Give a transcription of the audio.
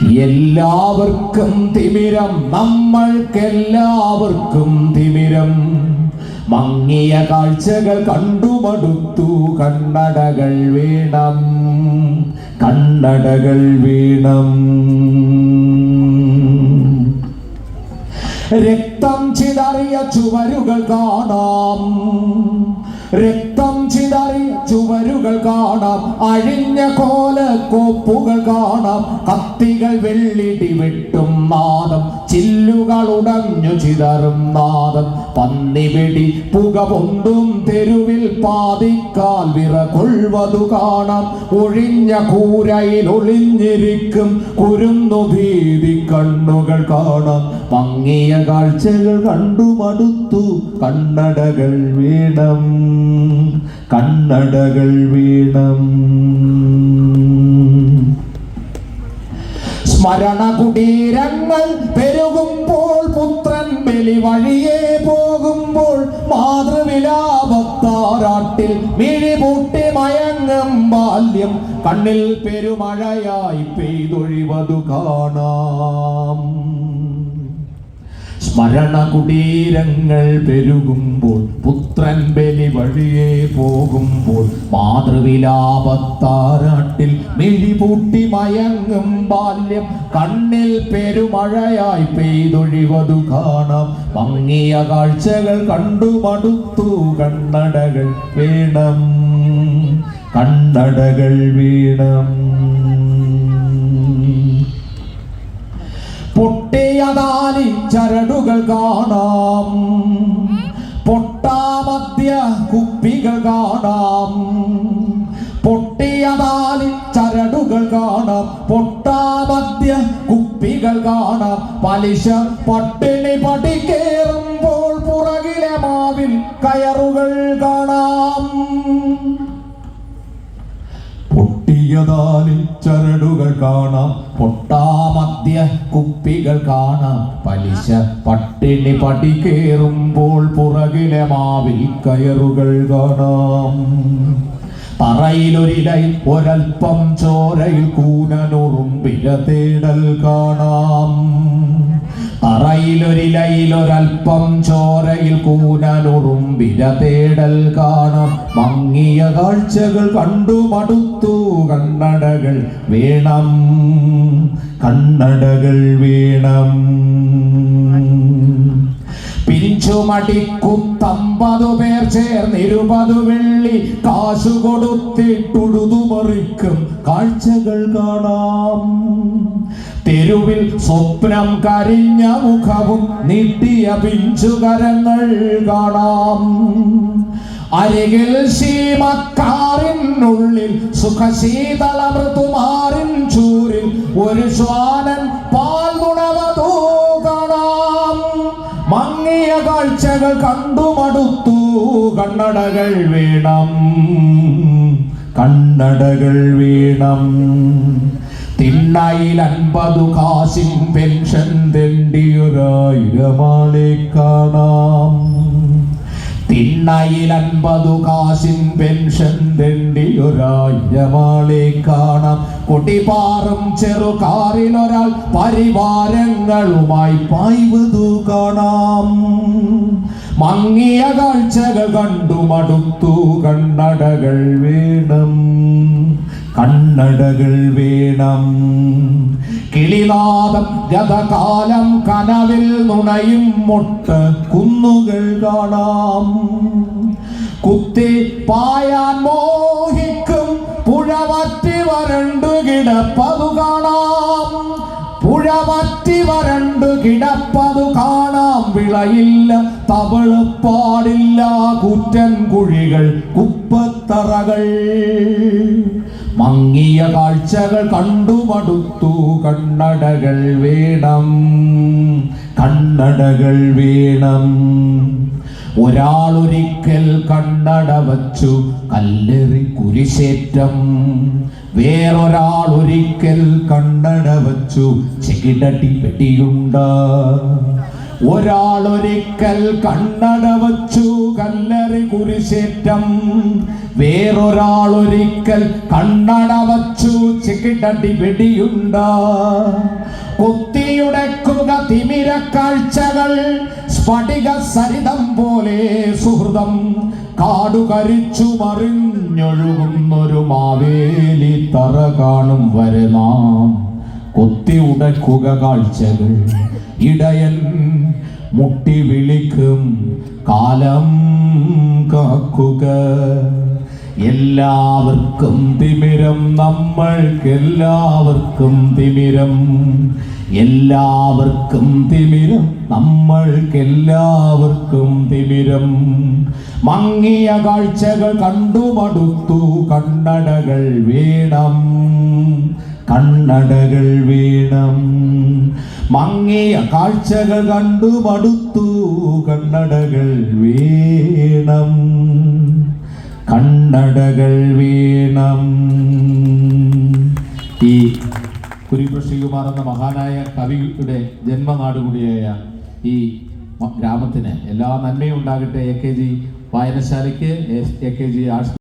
എല്ലാവർക്കും തിമിരം നമ്മൾക്കെല്ലാവർക്കും തിമിരം. മങ്ങിയ കാഴ്ചകൾ കണ്ടുമടുത്തു കണ്ണടകൾ വീണം കണ്ണടകൾ വീണം. രക്തം ചിതറിയ ചുവരുകൾ കാണാം രക്തം ചിതറിയ ചുവരുകൾ കാണാം. അഴിഞ്ഞ കോല കോപ്പുകൾ കാണാം. കത്തികൾ വെള്ളിടി വെട്ടും നാദം. ചില്ലുകൾ ഉടഞ്ഞു ചിതറും നാദം. പന്നിപിടി പുക പൊന്തും തെരുവിൽ പാതിക്കാൽ വിറകൊള്ളുവതു കാണാം. ഒഴിഞ്ഞ കൂരയിൽ ഒളിഞ്ഞിരിക്കും കുരുന്നു ഭീതി കണ്ണുകൾ കാണാം. മങ്ങിയ കാഴ്ചകൾ കണ്ടു മടുത്തു. കണ്ണടകൾ വീണം. കണ്ണടകൾ വീണം. സ്മരണ കുടീരങ്ങൾ പെരുകുമ്പോൾ പുത്രൻ ബലി വഴിയെ പോകുമ്പോൾ മാതൃവിലാപത്താരാട്ടിൽ മിഴിപൂട്ടി മയങ്ങും ബാല്യം കണ്ണിൽ പെരുമഴയായി പെയ്തൊഴിവതു കാണാം. സ്മരണ കുടീരങ്ങൾ പെരുകുമ്പോൾ പുത്രൻ ബലി വഴിയെ പോകുമ്പോൾ മാതൃവിലാപത്താരാട്ടിൽ മിഴിപൂട്ടി മയങ്ങും ബാല്യം കണ്ണിൽ പെരുമഴയായി പെയ്തൊഴിവതു കാണാം. മങ്ങിയ കാഴ്ചകൾ കണ്ടു മടുത്തു കണ്ണടകൾ വീണം കണ്ണടകൾ വീണം. പൊട്ടിയതാലി ചരടുകൾ കാണാം. പൊട്ടാമദ്യ കുപ്പികൾ കാണാം. പൊട്ടിയതാലി ചരടുകൾ കാണാം. പൊട്ടാമദ്യ കുപ്പികൾ കാണാം. പലിശ പട്ടിണി പടിക്കേറുമ്പോൾ പുറകിലെ മാവിൽ കയറുകൾ കാണാം. പൊട്ടിയതാലി ചരടുകൾ കാണാം പൊട്ടാമദ്യ കുപ്പികൾ കാണാം. പലിശ പട്ടിണി പടി കേറുമ്പോൾ പുറകിലെ മാവിൽ കയറുകൾ കാണാം. പറയിലൊരിടയിൽ ഒരൽപ്പം ചോരയിൽ കൂനനുറുമ്പില തേടൽ കാണാം. തറയിലൊരിലയിൽ ഒരൽപ്പം ചോരയിൽ കൂനനുറുമ്പില തേടൽ കാണാം. മങ്ങിയ കാഴ്ചകൾ കണ്ടു മടുത്തു കണ്ണടകൾ വേണം. കണ്ണടകൾ വേണം. പിഞ്ചുമടിക്കുത്തമ്പതു പേർ ചേർന്നിരുപതു വെള്ളി കാശു കൊടുത്തിട്ടുഴുതുമറിക്കും കാഴ്ചകൾ കാണാം. തെരുവിൽ സ്വപ്നം കരിഞ്ഞ മുഖവും നീട്ടിയ പിഞ്ചുകരങ്ങൾ കാണാം. അരികിൽ ശീമക്കാറിനുള്ളിൽ സുഖശീതള മൃതുമാറിൻ ചൂരിൽ ഒരു ശ്വാനൻ പാൽ ഗുണവതൂ മങ്ങിയ കാഴ്ചകൾ കണ്ടു മടുത്തു കണ്ണടകൾ വീണം. കണ്ണടകൾ വീണം. തിണ്ണയിൽ അൻപതു കാശിൻ പെൻഷൻ തെണ്ടിയൊരായിരമാളെ കാണാം. തിണ്ണയിൽ അൻപതു കാശിൻ പെൻഷൻ തെണ്ടിയൊരായിരമാളെ കാണാം. കൊടിപാറും ചെറുകാറിൽ ഒരാൾ പരിവാരങ്ങളുമായി പായ്വതു കാണാം. മങ്ങിയ കാഴ്ചകൾ കണ്ടു മടുത്തു കണ്ണടകൾ വേണം. കണ്ണടകൾ വേണം. കിളിനാദം ഗതകാലം കനവിൽ നുണയും മുട്ട് കുന്നുകൾ കാണാം. കുത്തി പായാൻ മോഹിക്കും പുഴവറ്റി വരണ്ടു കിടപ്പതു കാണാം. പുഴവറ്റി വരണ്ടു കിടപ്പതു കാണാം. വിളയില്ല തവളുപ്പാടില്ല കുറ്റൻ കുഴികൾ കുപ്പത്തറകൾ. മങ്ങിയ കാഴ്ചകൾ കണ്ടു മടുത്തു കണ്ണടകൾ വേണം. കണ്ണടകൾ വേണം. ഒരാൾ ഒരിക്കൽ കണ്ണട വച്ചു കല്ലെറി കുരിശേറ്റം. വേറൊരാൾ ഒരിക്കൽ കണ്ണട വച്ചു ചെകിടട്ടി പെട്ടിയുണ്ട്. ഒരാളൊരിക്കൽ കണ്ണട വച്ചു കല്ലറി കുരിശേറ്റം. വേറൊരാളൊരിക്കൽ കണ്ണട വച്ചു ചിക്കിട്ടടി വെടിയുണ്ട. കുത്തിയുടക്കുക തിമിര കാഴ്ചകൾ സ്ഫടിക സരിതം പോലെ സുഹൃതം. കാടുകരിച്ചു മറിഞ്ഞൊഴുകുന്നൊരു മാവേലി തറ കാണും വരെ നാം. കുത്തി ഉടക്കുക കാഴ്ചകൾ ഇടയൻ മുട്ടി വിളിക്കും കാലം കാക്കുക. എല്ലാവർക്കും തിമിരം നമ്മൾക്കെല്ലാവർക്കും തിമിരം. എല്ലാവർക്കും തിമിരം നമ്മൾക്കെല്ലാവർക്കും തിമിരം. മങ്ങിയ കാഴ്ചകൾ കണ്ടു മടുത്തു കണ്ണടകൾ വേണം. കണ്ണടകൾ വീണം മങ്ങിയ കാഴ്ചകൾ കണ്ടു മടുത്തു കണ്ണടകൾ വീണം. കണ്ണടകൾ വീണം. ഈ കുരിപ്പ് എന്ന മഹാനായ കവിയുടെ ജന്മനാട് കൂടിയായ ഈ ഗ്രാമത്തിന് എല്ലാ നന്മയും ഉണ്ടാകട്ടെ. എ കെ ജി വായനശാലയ്ക്ക് എ കെ ജി ആർട്സ്